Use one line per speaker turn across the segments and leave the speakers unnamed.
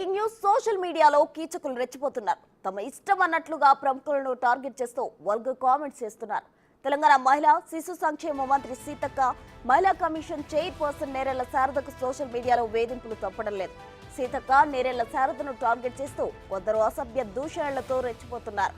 Breaking news social మీడియాలో కీచకులు రెచ్చిపోతున్నారు. తమ ఇష్టం అన్నట్లుగా ప్రముఖులను టార్గెట్ చేస్తూ వర్గ కామెంట్స్ చేస్తున్నారు. తెలంగాణ మహిళా శిశు సంక్షేమ మంత్రి సీతక్క మహిళా కమిషన్ చైర్పర్సన్ నేరెళ్ళ శారదకు సోషల్ మీడియాలో వేధింపులు తప్పడం లేదు. సీతక్క నేరెళ్ళ శారదను టార్గెట్ చేస్తూ కొందరు అసభ్య దూషణలతో రెచ్చిపోతున్నారు.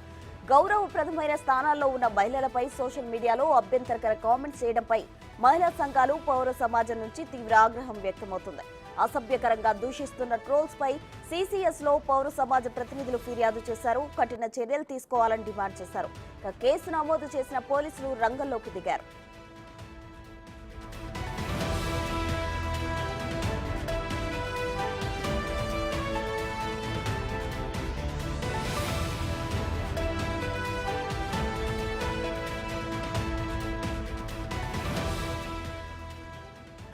గౌరవప్రదమైన స్థానాల్లో ఉన్న మహిళలపై సోషల్ మీడియాలో అభ్యంతరకర కామెంట్స్ చేయడంపై మహిళా సంఘాలు పౌర సమాజం నుంచి తీవ్ర ఆగ్రహం వ్యక్తమవుతుంది. అసభ్యకరంగా దూషిస్తున్న ట్రోల్స్ పై సీసీఎస్లో పౌర సమాజ ప్రతినిధులు ఫిర్యాదు చేశారు. కఠిన చర్యలు తీసుకోవాలని డిమాండ్ చేశారు. కేసు నమోదు చేసిన పోలీసులు రంగంలోకి దిగారు.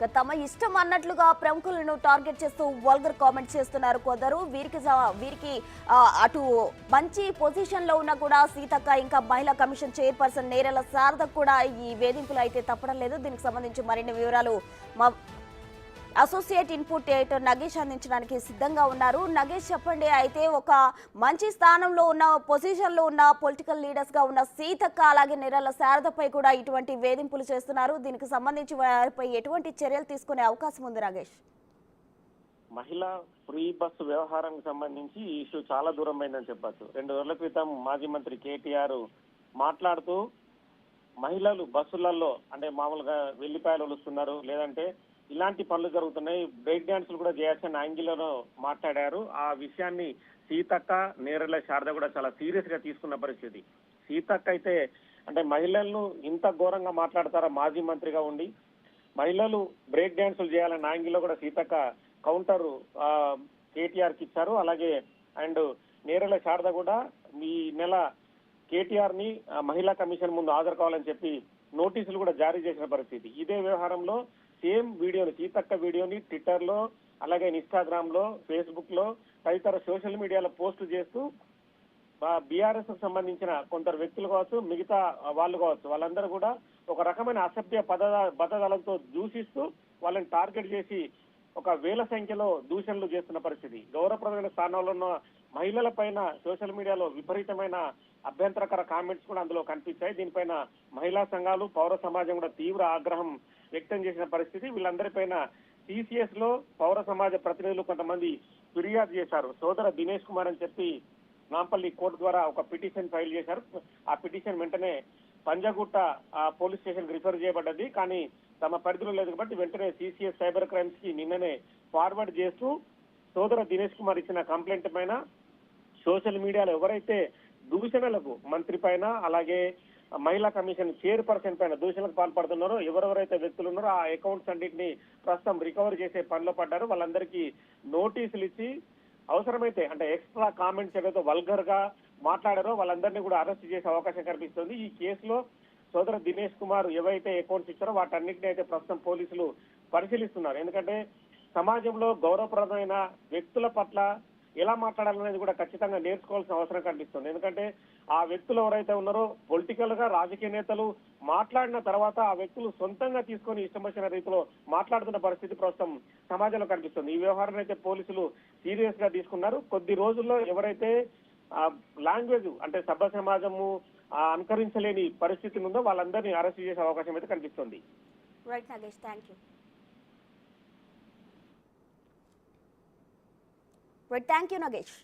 తమ ఇష్టం అన్నట్లుగా ప్రముఖులను టార్గెట్ చేస్తూ వల్గర్ కామెంట్ చేస్తున్నారు కొందరు. వీరికి జా- వీరికి అటు మంచి పొజిషన్లో ఉన్నా కూడా సీతక్క ఇంకా మహిళా కమిషన్ చైర్పర్సన్ నేరల శారద కూడా ఈ వేధింపులు అయితే తప్పడం లేదు. దీనికి సంబంధించి మరిన్ని వివరాలు మా అసోసియేట్ ఇన్పుట్ ఎడిటర్ నగేష్ అందించడానికి సిద్ధంగా ఉన్నారు. నగేష్ చెప్పండి అయితే ఒక మంచి స్థానంలో ఉన్న పొజిషన్లో ఉన్న పొలిటికల్ లీడర్స్గా ఉన్న సీతక్క అలాగే నిరల శారదపై కూడా ఇటువంటి వేధింపులు చేస్తున్నారు. దీనికి సంబంధించి వారిపై ఎటువంటి చర్యలు తీసుకునే అవకాశం ఉంది నగేష్?
మహిళా ఫ్రీ బస్సు వ్యవహారానికి సంబంధించి ఈ ఇష్యూ చాలా దూరమైందని చెప్పచ్చు. రెండు రోజుల క్రితం మాజీ మంత్రి కేటీఆర్ మాట్లాడుతూ మహిళలు బస్సులలో అంటే మామూలుగా వెల్లిపాయలు వస్తున్నారు. లేదంటే ఇలాంటి పనులు జరుగుతున్నాయి. బ్రేక్ డాన్సులు కూడా చేయాల్సిన యాంగిల్లో మాట్లాడారు. ఆ విషయాన్ని సీతక్క నేరల శారద కూడా చాలా సీరియస్గా తీసుకున్న పరిస్థితి. సీతక్క అయితే అంటే మహిళలను ఇంత ఘోరంగా మాట్లాడతారా మాజీ మంత్రిగా ఉండి? మహిళలు బ్రేక్ డాన్సులు చేయాలన్న యాంగిల్లో కూడా సీతక్క కౌంటర్ కేటీఆర్కి ఇచ్చారు. అలాగే అండ్ నేరల శారద కూడా ఈ నెల కేటీఆర్ని మహిళా కమిషన్ ముందు హాజరు కావాలని చెప్పి నోటీసులు కూడా జారీ చేసిన పరిస్థితి. ఇదే వ్యవహారంలో సేమ్ వీడియోని సీతక్క వీడియోని ట్విట్టర్లో అలాగే ఇన్స్టాగ్రామ్లో ఫేస్బుక్లో తదితర సోషల్ మీడియాలో పోస్టు చేస్తూ బీఆర్ఎస్కు సంబంధించిన కొందరు వ్యక్తులు కావచ్చు మిగతా వాళ్ళు కావచ్చు వాళ్ళందరూ కూడా ఒక రకమైన అసభ్య పద పదజాలంతో దూషిస్తూ వాళ్ళని టార్గెట్ చేసి ఒక వేల సంఖ్యలో దూషణలు చేస్తున్న పరిస్థితి. గౌరవప్రదమైన స్థానాల్లో ఉన్న మహిళల పైన సోషల్ మీడియాలో విపరీతమైన అభ్యంతరకర కామెంట్స్ కూడా అందులో కనిపించాయి. దీనిపైన మహిళా సంఘాలు పౌర సమాజం కూడా తీవ్ర ఆగ్రహం వ్యక్తం చేసిన పరిస్థితి. వీళ్ళందరిపైన టీసీఎస్లో పౌర సమాజ ప్రతినిధులు కొంతమంది ఫిర్యాదు చేశారు. సోదర దినేష్ కుమార్ అని చెప్పి నాంపల్లి కోర్టు ద్వారా ఒక పిటిషన్ ఫైల్ చేశారు. ఆ పిటిషన్ వెంటనే పంజగుట్ట ఆ, పోలీస్ స్టేషన్ రిఫర్ చేయబడ్డది. కానీ తమ పరిధిలో లేదు కాబట్టి వెంటనే సిసిఎస్ సైబర్ క్రైమ్స్కి నిన్ననే ఫార్వర్డ్ చేస్తూ సోదర దినేష్ కుమార్ ఇచ్చిన కంప్లైంట్ పైన సోషల్ మీడియాలో ఎవరైతే దూషణలకు మంత్రి పైన అలాగే మహిళా కమిషన్ చైర్పర్సన్ పైన దూషణలకు పాల్పడుతున్నారో ఎవరెవరైతే వ్యక్తులు ఉన్నారో ఆ అకౌంట్స్ అన్నింటినీ ప్రస్తుతం రికవర్ చేసే పనిలో పడ్డారు. వాళ్ళందరికీ నోటీసులు ఇచ్చి అవసరమైతే అంటే ఎక్స్ట్రా కామెంట్స్ ఏదైతే వల్గర్గా మాట్లాడారో వాళ్ళందరినీ కూడా అరెస్ట్ చేసే అవకాశం కనిపిస్తుంది. ఈ కేసులో సోదర దినేష్ కుమార్ ఎవరైతే అకౌంట్స్ ఇచ్చారో వాటన్నిటిని అయితే ప్రస్తుతం పోలీసులు పరిశీలిస్తున్నారు. ఎందుకంటే సమాజంలో గౌరవప్రదమైన వ్యక్తుల పట్ల ఎలా మాట్లాడాలనేది కూడా ఖచ్చితంగా నేర్చుకోవాల్సిన అవసరం కనిపిస్తుంది. ఎందుకంటే ఆ వ్యక్తులు ఎవరైతే ఉన్నారో పొలిటికల్గా రాజకీయ నేతలు మాట్లాడిన తర్వాత ఆ వ్యక్తులు సొంతంగా తీసుకొని ఇష్టం వచ్చిన రీతిలో మాట్లాడుతున్న పరిస్థితి ప్రస్తుతం సమాజంలో కనిపిస్తుంది. ఈ వ్యవహారం అయితే పోలీసులు సీరియస్గా తీసుకున్నారు. కొద్ది రోజుల్లో ఎవరైతే లాంగ్వేజ్ అంటే సభ్య సమాజము అనుకరించలేని పరిస్థితి ఉందో వాళ్ళందరినీ అరెస్ట్ చేసే అవకాశం అయితే కనిపిస్తుంది.
Right thank you right thank you Nagesh